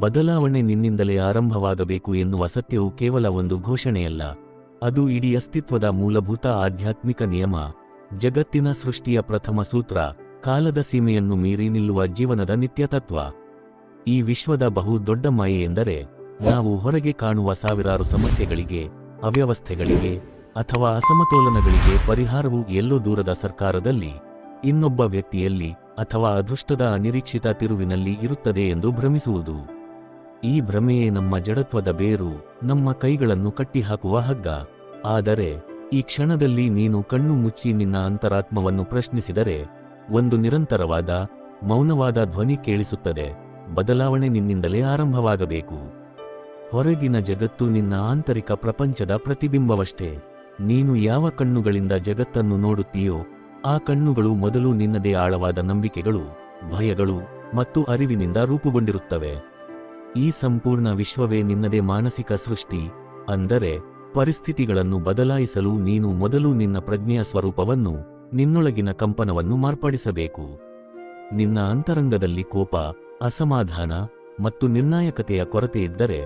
ಬದಲಾವಣೆ ನಿನ್ನಿಂದಲೇ ಆರಂಭವಾಗಬೇಕು ಎನ್ನುವ ಸತ್ಯವು ಕೇವಲ ಒಂದು ಘೋಷಣೆಯಲ್ಲ. ಅದು ಇಡೀ ಅಸ್ತಿತ್ವದ ಮೂಲಭೂತ ಆಧ್ಯಾತ್ಮಿಕ ನಿಯಮ. ಜಗತ್ತಿನ ಸೃಷ್ಟಿಯ ಪ್ರಥಮ ಸೂತ್ರ, ಕಾಲದ ಸೀಮೆಯನ್ನು ಮೀರಿ ನಿಲ್ಲುವ ಜೀವನದ ನಿತ್ಯತತ್ವ. ಈ ವಿಶ್ವದ ಬಹು ದೊಡ್ಡ ಮಾಯೆ ಎಂದರೆ, ನಾವು ಹೊರಗೆ ಕಾಣುವ ಸಾವಿರಾರು ಸಮಸ್ಯೆಗಳಿಗೆ, ಅವ್ಯವಸ್ಥೆಗಳಿಗೆ, ಅಥವಾ ಅಸಮತೋಲನಗಳಿಗೆ ಪರಿಹಾರವು ಎಲ್ಲೋ ದೂರದ ಸರ್ಕಾರದಲ್ಲಿ, ಇನ್ನೊಬ್ಬ ವ್ಯಕ್ತಿಯಲ್ಲಿ ಅಥವಾ ಅದೃಷ್ಟದ ಅನಿರೀಕ್ಷಿತ ತಿರುವಿನಲ್ಲಿ ಇರುತ್ತದೆ ಎಂದು ಭ್ರಮಿಸುವುದು. ಈ ಭ್ರಮೆಯೇ ನಮ್ಮ ಜಡತ್ವದ ಬೇರು, ನಮ್ಮ ಕೈಗಳನ್ನು ಕಟ್ಟಿಹಾಕುವ ಹಗ್ಗ. ಆದರೆ, ಈ ಕ್ಷಣದಲ್ಲಿ ನೀನು ಕಣ್ಣು ಮುಚ್ಚಿ ನಿನ್ನ ಅಂತರಾತ್ಮವನ್ನು ಪ್ರಶ್ನಿಸಿದರೆ, ಒಂದು ನಿರಂತರವಾದ, ಮೌನವಾದ ಧ್ವನಿ ಕೇಳಿಸುತ್ತದೆ, ಬದಲಾವಣೆ ನಿನ್ನಿಂದಲೇ ಆರಂಭವಾಗಬೇಕು. ಹೊರಗಿನ ಜಗತ್ತು ನಿನ್ನ ಆಂತರಿಕ ಪ್ರಪಂಚದ ಪ್ರತಿಬಿಂಬವಷ್ಟೇ. ನೀನು ಯಾವ ಕಣ್ಣುಗಳಿಂದ ಜಗತ್ತನ್ನು ನೋಡುತ್ತೀಯೋ, ಆ ಕಣ್ಣುಗಳು ಮೊದಲು ನಿನ್ನದೇ ಆಳವಾದ ನಂಬಿಕೆಗಳು, ಭಯಗಳು ಮತ್ತು ಅರಿವಿನಿಂದ ರೂಪುಗೊಂಡಿರುತ್ತವೆ. ಈ ಸಂಪೂರ್ಣ ವಿಶ್ವವೇ ನಿನ್ನದೇ ಮಾನಸಿಕ ಸೃಷ್ಟಿ, ಅಂದರೆ ಪರಿಸ್ಥಿತಿಗಳನ್ನು ಬದಲಾಯಿಸಲು ನೀನು ಮೊದಲು ನಿನ್ನ ಪ್ರಜ್ಞೆಯ ಸ್ವರೂಪವನ್ನು, ನಿನ್ನೊಳಗಿನ ಕಂಪನವನ್ನು ಮಾರ್ಪಡಿಸಬೇಕು. ನಿನ್ನ ಅಂತರಂಗದಲ್ಲಿ ಕೋಪ, ಅಸಮಾಧಾನ ಮತ್ತು ನಿರ್ಣಾಯಕತೆಯ ಕೊರತೆ ಇದ್ದರೆ,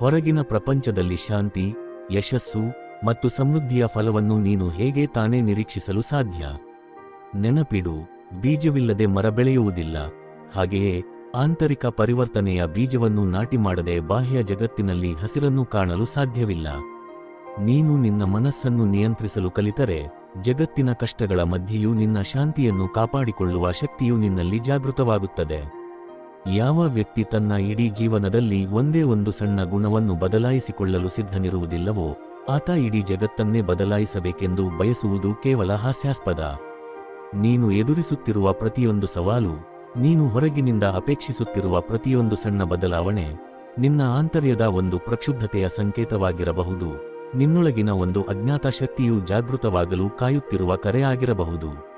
ಹೊರಗಿನ ಪ್ರಪಂಚದಲ್ಲಿ ಶಾಂತಿ, ಯಶಸ್ಸು ಮತ್ತು ಸಮೃದ್ಧಿಯ ಫಲವನ್ನು ನೀನು ಹೇಗೆ ತಾನೇ ನಿರೀಕ್ಷಿಸಲು ಸಾಧ್ಯ? ನೆನಪಿಡು, ಬೀಜವಿಲ್ಲದೆ ಮರ ಬೆಳೆಯುವುದಿಲ್ಲ ಹಾಗೆಯೇ ಆಂತರಿಕ ಪರಿವರ್ತನೆಯ ಬೀಜವನ್ನು ನಾಟಿ ಮಾಡದೆ ಬಾಹ್ಯ ಜಗತ್ತಿನಲ್ಲಿ ಹಸಿರನ್ನು ಕಾಣಲು ಸಾಧ್ಯವಿಲ್ಲ. ನೀನು ನಿನ್ನ ಮನಸ್ಸನ್ನು ನಿಯಂತ್ರಿಸಲು ಕಲಿತರೆ, ಜಗತ್ತಿನ ಕಷ್ಟಗಳ ಮಧ್ಯೆಯೂ ನಿನ್ನ ಶಾಂತಿಯನ್ನು ಕಾಪಾಡಿಕೊಳ್ಳುವ ಶಕ್ತಿಯು ನಿನ್ನಲ್ಲಿ ಜಾಗೃತವಾಗುತ್ತದೆ. ಯಾವ ವ್ಯಕ್ತಿ ತನ್ನ ಇಡೀ ಜೀವನದಲ್ಲಿ ಒಂದೇ ಒಂದು ಸಣ್ಣ ಗುಣವನ್ನು ಬದಲಾಯಿಸಿಕೊಳ್ಳಲು ಸಿದ್ಧನಿರುವುದಿಲ್ಲವೋ, ಆತ ಇಡೀ ಜಗತ್ತನ್ನೇ ಬದಲಾಯಿಸಬೇಕೆಂದು ಬಯಸುವುದು ಕೇವಲ ಹಾಸ್ಯಾಸ್ಪದ. ನೀನು ಎದುರಿಸುತ್ತಿರುವ ಪ್ರತಿಯೊಂದು ಸವಾಲು ನೀನು ಹೊರಗಿನಿಂದ ಅಪೇಕ್ಷಿಸುತ್ತಿರುವ ಪ್ರತಿಯೊಂದು ಸಣ್ಣ ಬದಲಾವಣೆ ನಿನ್ನ ಆಂತರ್ಯದ ಒಂದು ಪ್ರಕ್ಷುಬ್ಧತೆಯ ಸಂಕೇತವಾಗಿರಬಹುದು. ನಿನ್ನೊಳಗಿನ ಒಂದು ಅಜ್ಞಾತ ಶಕ್ತಿಯು ಜಾಗೃತವಾಗಲು ಕಾಯುತ್ತಿರುವ ಕರೆಯಾಗಿರಬಹುದು.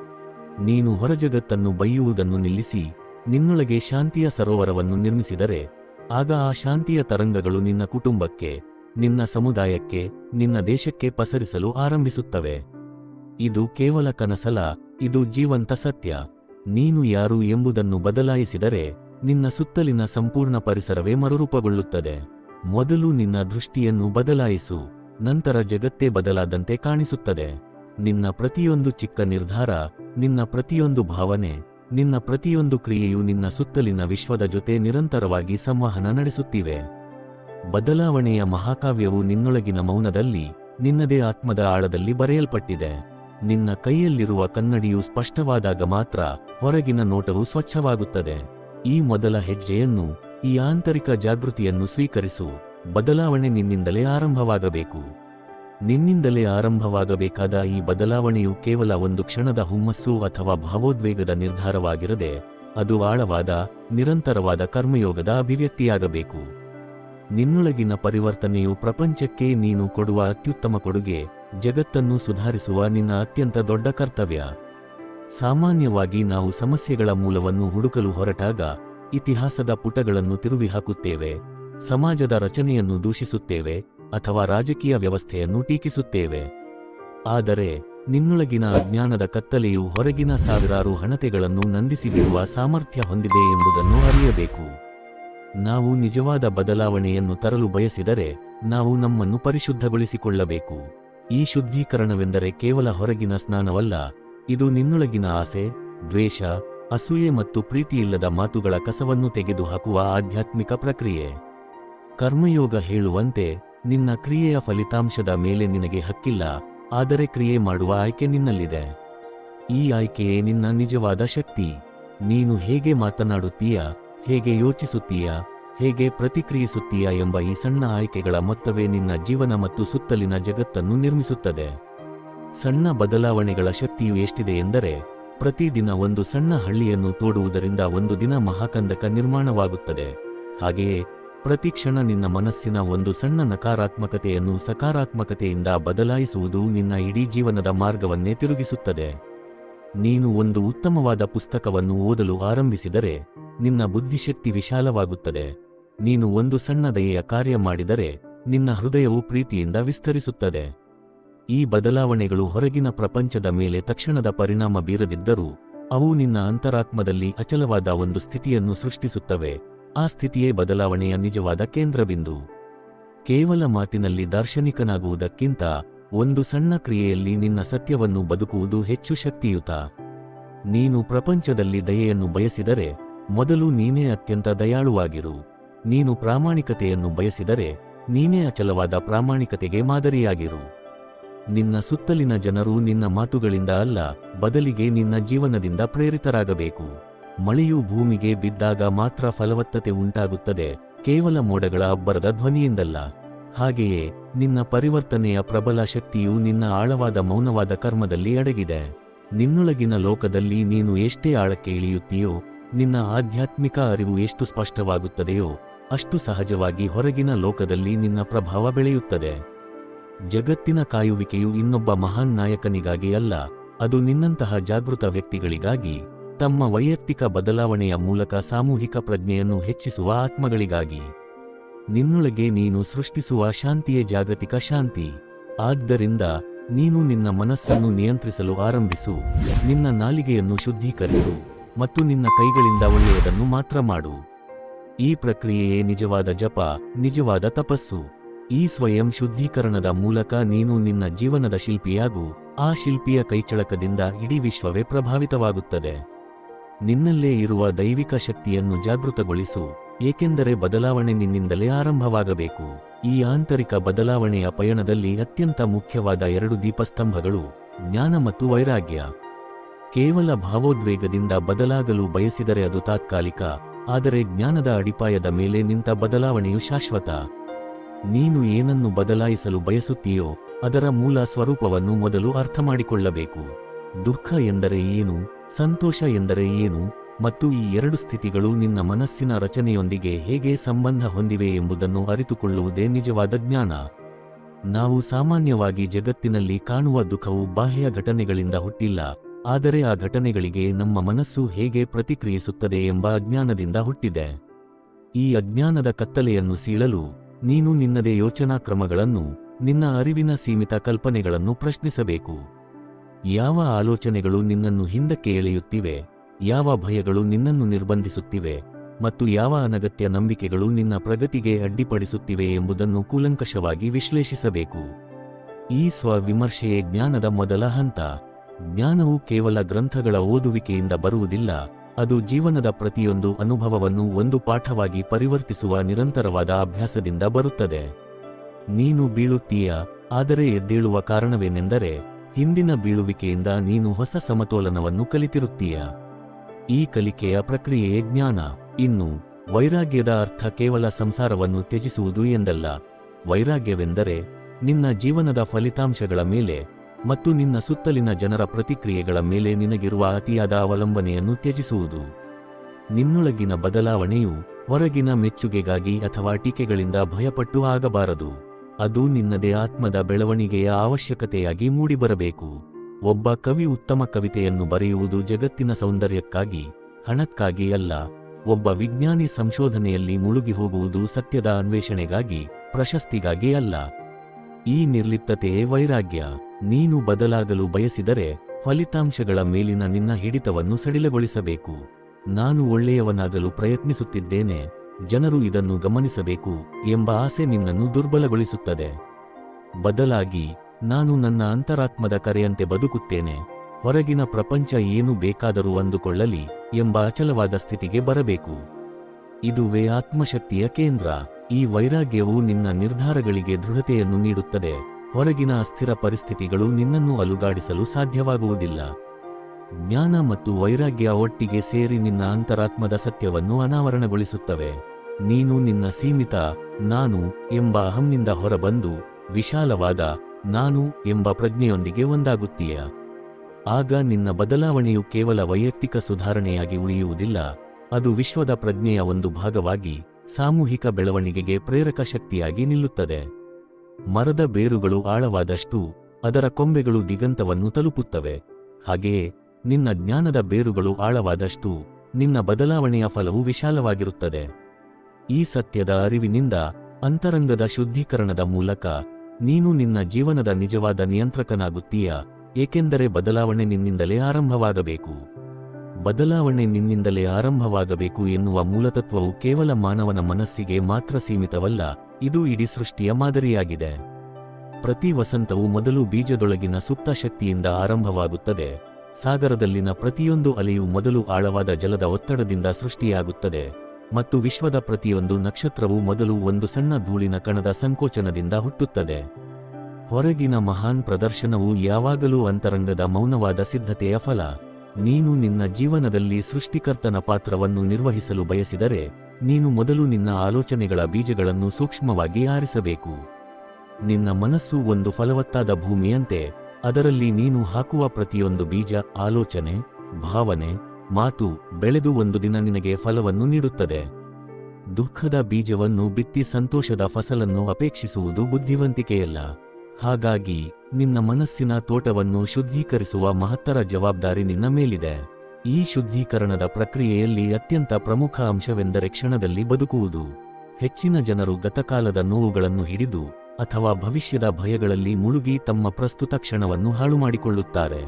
ನೀನು ಹೊರಜಗತ್ತನ್ನು ಬೈಯುವುದನ್ನು ನಿಲ್ಲಿಸಿ, ನಿನ್ನೊಳಗೆ ಶಾಂತಿಯ ಸರೋವರವನ್ನು ನಿರ್ಮಿಸಿದರೆ, ಆಗ ಆ ಶಾಂತಿಯ ತರಂಗಗಳು ನಿನ್ನ ಕುಟುಂಬಕ್ಕೆ, ನಿನ್ನ ಸಮುದಾಯಕ್ಕೆ, ನಿನ್ನ ದೇಶಕ್ಕೆ ಪಸರಿಸಲು ಆರಂಭಿಸುತ್ತವೆ. ಇದು ಕೇವಲ ಕನಸಲ ಇದು ಜೀವಂತ ಸತ್ಯ. ನೀನು ಯಾರು ಎಂಬುದನ್ನು ಬದಲಾಯಿಸಿದರೆ ನಿನ್ನ ಸುತ್ತಲಿನ ಸಂಪೂರ್ಣ ಪರಿಸರವೇ ಮರುರೂಪಗೊಳ್ಳುತ್ತದೆ. ಮೊದಲು ನಿನ್ನ ದೃಷ್ಟಿಯನ್ನು ಬದಲಾಯಿಸು, ನಂತರ ಜಗತ್ತೇ ಬದಲಾದಂತೆ ಕಾಣಿಸುತ್ತದೆ. ನಿನ್ನ ಪ್ರತಿಯೊಂದು ಚಿಕ್ಕ ನಿರ್ಧಾರ, ನಿನ್ನ ಪ್ರತಿಯೊಂದು ಭಾವನೆ, ನಿನ್ನ ಪ್ರತಿಯೊಂದು ಕ್ರಿಯೆಯು ನಿನ್ನ ಸುತ್ತಲಿನ ವಿಶ್ವದ ಜೊತೆ ನಿರಂತರವಾಗಿ ಸಂವಹನ ನಡೆಸುತ್ತಿವೆ. ಬದಲಾವಣೆಯ ಮಹಾಕಾವ್ಯವು ನಿನ್ನೊಳಗಿನ ಮೌನದಲ್ಲಿ ನಿನ್ನದೇ ಆತ್ಮದ ಆಳದಲ್ಲಿ ಬರೆಯಲ್ಪಟ್ಟಿದೆ. ನಿನ್ನ ಕೈಯಲ್ಲಿರುವ ಕನ್ನಡಿಯು ಸ್ಪಷ್ಟವಾದಾಗ ಮಾತ್ರ ಹೊರಗಿನ ನೋಟವು ಸ್ವಚ್ಛವಾಗುತ್ತದೆ. ಈ ಮೊದಲ ಹೆಜ್ಜೆಯನ್ನು, ಈ ಆಂತರಿಕ ಜಾಗೃತಿಯನ್ನು ಸ್ವೀಕರಿಸು. ಬದಲಾವಣೆ ನಿನ್ನಿಂದಲೇ ಆರಂಭವಾಗಬೇಕು. ನಿನ್ನಿಂದಲೇ ಆರಂಭವಾಗಬೇಕಾದ ಈ ಬದಲಾವಣೆಯು ಕೇವಲ ಒಂದು ಕ್ಷಣದ ಹುಮ್ಮಸ್ಸು ಅಥವಾ ಭಾವೋದ್ವೇಗದ ನಿರ್ಧಾರವಾಗಿರದೆ, ಅದು ಆಳವಾದ, ನಿರಂತರವಾದ ಕರ್ಮಯೋಗದ ಅಭಿವ್ಯಕ್ತಿಯಾಗಬೇಕು. ನಿನ್ನೊಳಗಿನ ಪರಿವರ್ತನೆಯು ಪ್ರಪಂಚಕ್ಕೆ ನೀನು ಕೊಡುವ ಅತ್ಯುತ್ತಮ ಕೊಡುಗೆ. ಜಗತ್ತನ್ನು ಸುಧಾರಿಸುವ ನಿನ್ನ ಅತ್ಯಂತ ದೊಡ್ಡ ಕರ್ತವ್ಯ. ಸಾಮಾನ್ಯವಾಗಿ ನಾವು ಸಮಸ್ಯೆಗಳ ಮೂಲವನ್ನು ಹುಡುಕಲು ಹೊರಟಾಗ ಇತಿಹಾಸದ ಪುಟಗಳನ್ನು ತಿರುವಿ ಹಾಕುತ್ತೇವೆ ಸಮಾಜದ ರಚನೆಯನ್ನು ದೂಷಿಸುತ್ತೇವೆ ಅಥವಾ ರಾಜಕೀಯ ವ್ಯವಸ್ಥೆಯನ್ನು ಟೀಕಿಸುತ್ತೇವೆ. ಆದರೆ ನಿನ್ನೊಳಗಿನ ಅಜ್ಞಾನದ ಕತ್ತಲೆಯು ಹೊರಗಿನ ಸಾವಿರಾರು ಹಣತೆಗಳನ್ನು ನಂದಿಸಿಬಿಡುವ ಸಾಮರ್ಥ್ಯ ಹೊಂದಿದೆ ಎಂಬುದನ್ನು ಅರಿಯಬೇಕು. ನಾವು ನಿಜವಾದ ಬದಲಾವಣೆಯನ್ನು ತರಲು ಬಯಸಿದರೆ ನಾವು ನಮ್ಮನ್ನು ಪರಿಶುದ್ಧಗೊಳಿಸಿಕೊಳ್ಳಬೇಕು. ಈ ಶುದ್ಧೀಕರಣವೆಂದರೆ ಕೇವಲ ಹೊರಗಿನ ಸ್ನಾನವಲ್ಲ, ಇದು ನಿನ್ನೊಳಗಿನ ಆಸೆ, ದ್ವೇಷ, ಅಸೂಯೆ ಮತ್ತು ಪ್ರೀತಿಯಿಲ್ಲದ ಮಾತುಗಳ ಕಸವನ್ನು ತೆಗೆದುಹಾಕುವ ಆಧ್ಯಾತ್ಮಿಕ ಪ್ರಕ್ರಿಯೆ. ಕರ್ಮಯೋಗ ಹೇಳುವಂತೆ, ನಿನ್ನ ಕ್ರಿಯೆಯ ಫಲಿತಾಂಶದ ಮೇಲೆ ನಿನಗೆ ಹಕ್ಕಿಲ್ಲ, ಆದರೆ ಕ್ರಿಯೆ ಮಾಡುವ ಆಯ್ಕೆ ನಿನ್ನಲ್ಲಿದೆ. ಈ ಆಯ್ಕೆಯೇ ನಿನ್ನ ನಿಜವಾದ ಶಕ್ತಿ. ನೀನು ಹೇಗೆ ಮಾತನಾಡುತ್ತೀಯ, ಹೇಗೆ ಯೋಚಿಸುತ್ತೀಯ ಹೇಗೆ ಪ್ರತಿಕ್ರಿಯಿಸುತ್ತೀಯ ಎಂಬ ಈ ಸಣ್ಣ ಆಯ್ಕೆಗಳ ಮೊತ್ತವೇ ನಿನ್ನ ಜೀವನ ಮತ್ತು ಸುತ್ತಲಿನ ಜಗತ್ತನ್ನು ನಿರ್ಮಿಸುತ್ತದೆ. ಸಣ್ಣ ಬದಲಾವಣೆಗಳ ಶಕ್ತಿಯು ಎಷ್ಟಿದೆ ಎಂದರೆ ಪ್ರತಿದಿನ ಒಂದು ಸಣ್ಣ ಹಳ್ಳಿಯನ್ನು ತೋಡುವುದರಿಂದ ಒಂದು ದಿನ ಮಹಾಕಂದಕ ನಿರ್ಮಾಣವಾಗುತ್ತದೆ. ಹಾಗೆಯೇ, ಪ್ರತಿ ಕ್ಷಣ ನಿನ್ನ ಮನಸ್ಸಿನ ಒಂದು ಸಣ್ಣ ನಕಾರಾತ್ಮಕತೆಯನ್ನು ಸಕಾರಾತ್ಮಕತೆಯಿಂದ ಬದಲಾಯಿಸುವುದು ನಿನ್ನ ಇಡೀ ಜೀವನದ ಮಾರ್ಗವನ್ನೇ ತಿರುಗಿಸುತ್ತದೆ. ನೀನು ಒಂದು ಉತ್ತಮವಾದ ಪುಸ್ತಕವನ್ನು ಓದಲು ಆರಂಭಿಸಿದರೆ ನಿನ್ನ ಬುದ್ಧಿಶಕ್ತಿ ವಿಶಾಲವಾಗುತ್ತದೆ. ನೀನು ಒಂದು ಸಣ್ಣ ದಯೆಯ ಕಾರ್ಯ ಮಾಡಿದರೆ ನಿನ್ನ ಹೃದಯವು ಪ್ರೀತಿಯಿಂದ ವಿಸ್ತರಿಸುತ್ತದೆ. ಈ ಬದಲಾವಣೆಗಳು ಹೊರಗಿನ ಪ್ರಪಂಚದ ಮೇಲೆ ತಕ್ಷಣದ ಪರಿಣಾಮ ಬೀರದಿದ್ದರೂ, ಅವು ನಿನ್ನ ಅಂತರಾತ್ಮದಲ್ಲಿ ಅಚಲವಾದ ಒಂದು ಸ್ಥಿತಿಯನ್ನು ಸೃಷ್ಟಿಸುತ್ತವೆ. ಆ ಸ್ಥಿತಿಯೇ ಬದಲಾವಣೆಯ ನಿಜವಾದ ಕೇಂದ್ರಬಿಂದು. ಕೇವಲ ಮಾತಿನಲ್ಲಿ ದಾರ್ಶನಿಕನಾಗುವುದಕ್ಕಿಂತ ಒಂದು ಸಣ್ಣ ಕ್ರಿಯೆಯಲ್ಲಿ ನಿನ್ನ ಸತ್ಯವನ್ನು ಬದುಕುವುದು ಹೆಚ್ಚು ಶಕ್ತಿಯುತ. ನೀನು ಪ್ರಪಂಚದಲ್ಲಿ ದಯೆಯನ್ನು ಬಯಸಿದರೆ ಮೊದಲು ನೀನೇ ಅತ್ಯಂತ ದಯಾಳುವಾಗಿರು. ನೀನು ಪ್ರಾಮಾಣಿಕತೆಯನ್ನು ಬಯಸಿದರೆ ನೀನೇ ಅಚಲವಾದ ಪ್ರಾಮಾಣಿಕತೆಗೆ ಮಾದರಿಯಾಗಿರು. ನಿನ್ನ ಸುತ್ತಲಿನ ಜನರು ನಿನ್ನ ಮಾತುಗಳಿಂದ ಅಲ್ಲ, ಬದಲಿಗೆ ನಿನ್ನ ಜೀವನದಿಂದ ಪ್ರೇರಿತರಾಗಬೇಕು. ಮಳೆಯು ಭೂಮಿಗೆ ಬಿದ್ದಾಗ ಮಾತ್ರ ಫಲವತ್ತತೆ ಉಂಟಾಗುತ್ತದೆ, ಕೇವಲ ಮೋಡಗಳ ಅಬ್ಬರದ ಧ್ವನಿಯಿಂದಲ್ಲ. ಹಾಗೆಯೇ, ನಿನ್ನ ಪರಿವರ್ತನೆಯ ಪ್ರಬಲ ಶಕ್ತಿಯು ನಿನ್ನ ಆಳವಾದ ಮೌನವಾದ ಕರ್ಮದಲ್ಲಿ ಅಡಗಿದೆ. ನಿನ್ನೊಳಗಿನ ಲೋಕದಲ್ಲಿ ನೀನು ಎಷ್ಟೇ ಆಳಕ್ಕೆ ಇಳಿಯುತ್ತೀಯೋ ನಿನ್ನ ಆಧ್ಯಾತ್ಮಿಕ ಅರಿವು ಎಷ್ಟು ಸ್ಪಷ್ಟವಾಗುತ್ತದೆಯೋ ಅಷ್ಟು ಸಹಜವಾಗಿ ಹೊರಗಿನ ಲೋಕದಲ್ಲಿ ನಿನ್ನ ಪ್ರಭಾವ ಬೆಳೆಯುತ್ತದೆ. ಜಗತ್ತಿನ ಕಾಯುವಿಕೆಯು ಇನ್ನೊಬ್ಬ ಮಹಾನ್ ನಾಯಕನಿಗಾಗಿ ಅಲ್ಲ, ಅದು ನಿನ್ನಂತಹ ಜಾಗೃತ ವ್ಯಕ್ತಿಗಳಿಗಾಗಿ, ತಮ್ಮ ವೈಯಕ್ತಿಕ ಬದಲಾವಣೆಯ ಮೂಲಕ ಸಾಮೂಹಿಕ ಪ್ರಜ್ಞೆಯನ್ನು ಹೆಚ್ಚಿಸುವ ಆತ್ಮಗಳಿಗಾಗಿ. ನಿನ್ನೊಳಗೆ ನೀನು ಸೃಷ್ಟಿಸುವ ಶಾಂತಿಯೇ ಜಾಗತಿಕ ಶಾಂತಿ. ಆದ್ದರಿಂದ ನೀನು ನಿನ್ನ ಮನಸ್ಸನ್ನು ನಿಯಂತ್ರಿಸಲು ಆರಂಭಿಸು, ನಿನ್ನ ನಾಲಿಗೆಯನ್ನು ಶುದ್ಧೀಕರಿಸು. ಮತ್ತು ನಿನ್ನ ಕೈಗಳಿಂದ ಒಳ್ಳೆಯದನ್ನು ಮಾತ್ರ ಮಾಡು. ಈ ಪ್ರಕ್ರಿಯೆಯೇ ನಿಜವಾದ ಜಪ, ನಿಜವಾದ ತಪಸ್ಸು. ಈ ಸ್ವಯಂ ಶುದ್ಧೀಕರಣದ ಮೂಲಕ ನೀನು ನಿನ್ನ ಜೀವನದ ಶಿಲ್ಪಿಯಾಗು. ಆ ಶಿಲ್ಪಿಯ ಕೈಚಳಕದಿಂದ ಇಡೀ ವಿಶ್ವವೇ ಪ್ರಭಾವಿತವಾಗುತ್ತದೆ. ನಿನ್ನಲ್ಲೇ ಇರುವ ದೈವಿಕ ಶಕ್ತಿಯನ್ನು ಜಾಗೃತಗೊಳಿಸು, ಏಕೆಂದರೆ ಬದಲಾವಣೆ ನಿನ್ನಿಂದಲೇ ಆರಂಭವಾಗಬೇಕು. ಈ ಆಂತರಿಕ ಬದಲಾವಣೆಯ ಪಯಣದಲ್ಲಿ ಅತ್ಯಂತ ಮುಖ್ಯವಾದ ಎರಡು ದೀಪಸ್ತಂಭಗಳು, ಜ್ಞಾನ ಮತ್ತು ವೈರಾಗ್ಯ. ಕೇವಲ ಭಾವೋದ್ವೇಗದಿಂದ ಬದಲಾಗಲು ಬಯಸಿದರೆ ಅದು ತಾತ್ಕಾಲಿಕ, ಆದರೆ ಜ್ಞಾನದ ಅಡಿಪಾಯದ ಮೇಲೆ ನಿಂತ ಬದಲಾವಣೆಯು ಶಾಶ್ವತ. ನೀನು ಏನನ್ನು ಬದಲಾಯಿಸಲು ಬಯಸುತ್ತೀಯೋ, ಅದರ ಮೂಲ ಸ್ವರೂಪವನ್ನು ಮೊದಲು ಅರ್ಥಮಾಡಿಕೊಳ್ಳಬೇಕು. ದುಃಖ ಎಂದರೆ ಏನು, ಸಂತೋಷ ಎಂದರೆ ಏನು, ಮತ್ತು ಈ ಎರಡು ಸ್ಥಿತಿಗಳು ನಿನ್ನ ಮನಸ್ಸಿನ ರಚನೆಯೊಂದಿಗೆ ಹೇಗೆ ಸಂಬಂಧ ಹೊಂದಿವೆ ಎಂಬುದನ್ನು ಅರಿತುಕೊಳ್ಳುವುದೇ ನಿಜವಾದ ಜ್ಞಾನ. ನಾವು ಸಾಮಾನ್ಯವಾಗಿ ಜಗತ್ತಿನಲ್ಲಿ ಕಾಣುವ ದುಃಖವು ಬಾಹ್ಯ ಘಟನೆಗಳಿಂದ ಹುಟ್ಟಿಲ್ಲ ಆದರೆ ಆ ಘಟನೆಗಳಿಗೆ ನಮ್ಮ ಮನಸ್ಸು ಹೇಗೆ ಪ್ರತಿಕ್ರಿಯಿಸುತ್ತದೆ ಎಂಬ ಅಜ್ಞಾನದಿಂದ ಹುಟ್ಟಿದೆ. ಈ ಅಜ್ಞಾನದ ಕತ್ತಲೆಯನ್ನು ಸೀಳಲು ನೀನು ನಿನ್ನದೇ ಯೋಚನಾ ಕ್ರಮಗಳನ್ನು, ನಿನ್ನ ಅರಿವಿನ ಸೀಮಿತ ಕಲ್ಪನೆಗಳನ್ನು ಪ್ರಶ್ನಿಸಬೇಕು. ಯಾವ ಆಲೋಚನೆಗಳು ನಿನ್ನನ್ನು ಹಿಂದಕ್ಕೆ ಎಳೆಯುತ್ತಿವೆ, ಯಾವ ಭಯಗಳು ನಿನ್ನನ್ನು ನಿರ್ಬಂಧಿಸುತ್ತಿವೆ, ಮತ್ತು ಯಾವ ಅನಗತ್ಯ ನಂಬಿಕೆಗಳು ನಿನ್ನ ಪ್ರಗತಿಗೆ ಅಡ್ಡಿಪಡಿಸುತ್ತಿವೆ ಎಂಬುದನ್ನು ಕೂಲಂಕಷವಾಗಿ ವಿಶ್ಲೇಷಿಸಬೇಕು. ಈ ಸ್ವವಿಮರ್ಶೆಯೇ ಜ್ಞಾನದ ಮೊದಲ ಹಂತ. ಜ್ಞಾನವು ಕೇವಲ ಗ್ರಂಥಗಳ ಓದುವಿಕೆಯಿಂದ ಬರುವುದಿಲ್ಲ, ಅದು ಜೀವನದ ಪ್ರತಿಯೊಂದು ಅನುಭವವನ್ನು ಒಂದು ಪಾಠವಾಗಿ ಪರಿವರ್ತಿಸುವ ನಿರಂತರವಾದ ಅಭ್ಯಾಸದಿಂದ ಬರುತ್ತದೆ. ನೀನು ಬೀಳುತ್ತೀಯ, ಆದರೆ ಎದ್ದೇಳುವ ಕಾರಣವೇನೆಂದರೆ, ಹಿಂದಿನ ಬೀಳುವಿಕೆಯಿಂದ ನೀನು ಹೊಸ ಸಮತೋಲನವನ್ನು ಕಲಿತಿರುತ್ತೀಯ. ಈ ಕಲಿಕೆಯ ಪ್ರಕ್ರಿಯೆಯೇ ಜ್ಞಾನ. ಇನ್ನು, ವೈರಾಗ್ಯದ ಅರ್ಥ ಕೇವಲ ಸಂಸಾರವನ್ನು ತ್ಯಜಿಸುವುದು ಎಂದಲ್ಲ. ವೈರಾಗ್ಯವೆಂದರೆ, ನಿನ್ನ ಜೀವನದ ಫಲಿತಾಂಶಗಳ ಮೇಲೆ ಮತ್ತು ನಿನ್ನ ಸುತ್ತಲಿನ ಜನರ ಪ್ರತಿಕ್ರಿಯೆಗಳ ಮೇಲೆ ನಿನಗಿರುವ ಅತಿಯಾದ ಅವಲಂಬನೆಯನ್ನು ತ್ಯಜಿಸುವುದು. ನಿನ್ನೊಳಗಿನ ಬದಲಾವಣೆಯು ಹೊರಗಿನ ಮೆಚ್ಚುಗೆಗಾಗಿ ಅಥವಾ ಟೀಕೆಗಳಿಂದ ಭಯಪಟ್ಟು ಆಗಬಾರದು. ಅದು ನಿನ್ನದೇ ಆತ್ಮದ ಬೆಳವಣಿಗೆಯ ಅವಶ್ಯಕತೆಯಾಗಿ ಮೂಡಿಬರಬೇಕು. ಒಬ್ಬ ಕವಿ ಉತ್ತಮ ಕವಿತೆಯನ್ನು ಬರೆಯುವುದು ಜಗತ್ತಿನ ಸೌಂದರ್ಯಕ್ಕಾಗಿ, ಹಣಕ್ಕಾಗಿ ಅಲ್ಲ, ಒಬ್ಬ ವಿಜ್ಞಾನಿ ಸಂಶೋಧನೆಯಲ್ಲಿ ಮುಳುಗಿ ಹೋಗುವುದು ಸತ್ಯದ ಅನ್ವೇಷಣೆಗಾಗಿ, ಪ್ರಶಸ್ತಿಗಾಗಿ ಅಲ್ಲ. ಈ ನಿರ್ಲಿಪ್ತತೆಯೇ ವೈರಾಗ್ಯ. ನೀನು ಬದಲಾಗಲು ಬಯಸಿದರೆ ಫಲಿತಾಂಶಗಳ ಮೇಲಿನ ನಿನ್ನ ಹಿಡಿತವನ್ನು ಸಡಿಲಗೊಳಿಸಬೇಕು. ನಾನು ಒಳ್ಳೆಯವನಾಗಲು ಪ್ರಯತ್ನಿಸುತ್ತಿದ್ದೇನೆ, ಜನರು ಇದನ್ನು ಗಮನಿಸಬೇಕು ಎಂಬ ಆಸೆ ನಿನ್ನನ್ನು ದುರ್ಬಲಗೊಳಿಸುತ್ತದೆ. ಬದಲಾಗಿ, ನಾನು ನನ್ನ ಅಂತರಾತ್ಮದ ಕರೆಯಂತೆ ಬದುಕುತ್ತೇನೆ, ಹೊರಗಿನ ಪ್ರಪಂಚ ಏನು ಬೇಕಾದರೂ ಅಂದುಕೊಳ್ಳಲಿ ಎಂಬ ಅಚಲವಾದ ಸ್ಥಿತಿಗೆ ಬರಬೇಕು. ಇದುವೇ ಆತ್ಮಶಕ್ತಿಯ ಕೇಂದ್ರ, ಈ ವೈರಾಗ್ಯವು ನಿನ್ನ ನಿರ್ಧಾರಗಳಿಗೆ ದೃಢತೆಯನ್ನು ನೀಡುತ್ತದೆ. ಹೊರಗಿನ ಅಸ್ಥಿರ ಪರಿಸ್ಥಿತಿಗಳು ನಿನ್ನನ್ನು ಅಲುಗಾಡಿಸಲು ಸಾಧ್ಯವಾಗುವುದಿಲ್ಲ. ಜ್ಞಾನ ಮತ್ತು ವೈರಾಗ್ಯ ಒಟ್ಟಿಗೆ ಸೇರಿ ನಿನ್ನ ಅಂತರಾತ್ಮದ ಸತ್ಯವನ್ನು ಅನಾವರಣಗೊಳಿಸುತ್ತವೆ. ನೀನು ನಿನ್ನ ಸೀಮಿತ, ನಾನು ಎಂಬ ಅಹಂನಿಂದ ಹೊರಬಂದು, ವಿಶಾಲವಾದ, ನಾನು ಎಂಬ ಪ್ರಜ್ಞೆಯೊಂದಿಗೆ ಒಂದಾಗುತ್ತೀಯ. ಆಗ ನಿನ್ನ ಬದಲಾವಣೆಯು ಕೇವಲ ವೈಯಕ್ತಿಕ ಸುಧಾರಣೆಯಾಗಿ ಉಳಿಯುವುದಿಲ್ಲ, ಅದು ವಿಶ್ವದ ಪ್ರಜ್ಞೆಯ ಒಂದು ಭಾಗವಾಗಿ ಸಾಮೂಹಿಕ ಬೆಳವಣಿಗೆಗೆ ಪ್ರೇರಕ ಶಕ್ತಿಯಾಗಿ ನಿಲ್ಲುತ್ತದೆ. ಮರದ ಬೇರುಗಳು ಆಳವಾದಷ್ಟು ಅದರ ಕೊಂಬೆಗಳು ದಿಗಂತವನ್ನು ತಲುಪುತ್ತವೆ. ಹಾಗೆಯೇ ನಿನ್ನ ಜ್ಞಾನದ ಬೇರುಗಳು ಆಳವಾದಷ್ಟು ನಿನ್ನ ಬದಲಾವಣೆಯ ಫಲವು ವಿಶಾಲವಾಗಿರುತ್ತದೆ. ಈ ಸತ್ಯದ ಅರಿವಿನಿಂದ ಅಂತರಂಗದ ಶುದ್ಧೀಕರಣದ ಮೂಲಕ ನೀನು ನಿನ್ನ ಜೀವನದ ನಿಜವಾದ ನಿಯಂತ್ರಕನಾಗುತ್ತೀಯ, ಏಕೆಂದರೆ ಬದಲಾವಣೆ ನಿನ್ನಿಂದಲೇ ಆರಂಭವಾಗಬೇಕು. ಬದಲಾವಣೆ ನಿನ್ನಿಂದಲೇ ಆರಂಭವಾಗಬೇಕು ಎನ್ನುವ ಮೂಲತತ್ವವು ಕೇವಲ ಮಾನವನ ಮನಸ್ಸಿಗೆ ಮಾತ್ರ ಸೀಮಿತವಲ್ಲ ಇದು ಇಡೀ ಸೃಷ್ಟಿಯ ಮಾದರಿಯಾಗಿದೆ. ಪ್ರತಿ ವಸಂತವು ಮೊದಲು ಬೀಜದೊಳಗಿನ ಸುಪ್ತ ಶಕ್ತಿಯಿಂದ ಆರಂಭವಾಗುತ್ತದೆ. ಸಾಗರದಲ್ಲಿನ ಪ್ರತಿಯೊಂದು ಅಲೆಯು ಮೊದಲು ಆಳವಾದ ಜಲದ ಒತ್ತಡದಿಂದ ಸೃಷ್ಟಿಯಾಗುತ್ತದೆ. ಮತ್ತು ವಿಶ್ವದ ಪ್ರತಿಯೊಂದು ನಕ್ಷತ್ರವು ಮೊದಲು ಒಂದು ಸಣ್ಣ ಧೂಳಿನ ಕಣದ ಸಂಕೋಚನದಿಂದ ಹುಟ್ಟುತ್ತದೆ. ಹೊರಗಿನ ಮಹಾನ್ ಪ್ರದರ್ಶನವು ಯಾವಾಗಲೂ ಅಂತರಂಗದ ಮೌನವಾದ ಸಿದ್ಧತೆಯ ಫಲ. ನೀನು ನಿನ್ನ ಜೀವನದಲ್ಲಿ ಸೃಷ್ಟಿಕರ್ತನ ಪಾತ್ರವನ್ನು ನಿರ್ವಹಿಸಲು ಬಯಸಿದರೆ ನೀನು ಮೊದಲು ನಿನ್ನ ಆಲೋಚನೆಗಳ ಬೀಜಗಳನ್ನು ಸೂಕ್ಷ್ಮವಾಗಿ ಆರಿಸಬೇಕು. ನಿನ್ನ ಮನಸ್ಸು ಒಂದು ಫಲವತ್ತಾದ ಭೂಮಿಯಂತೆ, ಅದರಲ್ಲಿ ನೀನು ಹಾಕುವ ಪ್ರತಿಯೊಂದು ಬೀಜ, ಆಲೋಚನೆ, ಭಾವನೆ, ಮಾತು ಬೆಳೆದು ಒಂದು ದಿನ ನಿನಗೆ ಫಲವನ್ನು ನೀಡುತ್ತದೆ. ದುಃಖದ ಬೀಜವನ್ನು ಬಿತ್ತಿ ಸಂತೋಷದ ಫಸಲನ್ನು ಅಪೇಕ್ಷಿಸುವುದು ಬುದ್ಧಿವಂತಿಕೆಯಲ್ಲ. ಹಾಗಾಗಿ ನಿನ್ನ ಮನಸ್ಸಿನ ತೋಟವನ್ನು ಶುದ್ಧೀಕರಿಸುವ ಮಹತ್ತರ ಜವಾಬ್ದಾರಿ ನಿನ್ನ ಮೇಲಿದೆ. ಈ ಶುದ್ಧೀಕರಣದ ಪ್ರಕ್ರಿಯೆಯಲ್ಲಿ ಅತ್ಯಂತ ಪ್ರಮುಖ ಅಂಶವೆಂದರೆ ಕ್ಷಣದಲ್ಲಿ ಬದುಕುವುದು. ಹೆಚ್ಚಿನ ಜನರು ಗತಕಾಲದ ನೋವುಗಳನ್ನು ಹಿಡಿದು ಅಥವಾ ಭವಿಷ್ಯದ ಭಯಗಳಲ್ಲಿ ಮುಳುಗಿ ತಮ್ಮ ಪ್ರಸ್ತುತ ಕ್ಷಣವನ್ನು ಹಾಳು ಮಾಡಿಕೊಳ್ಳುತ್ತಾರೆ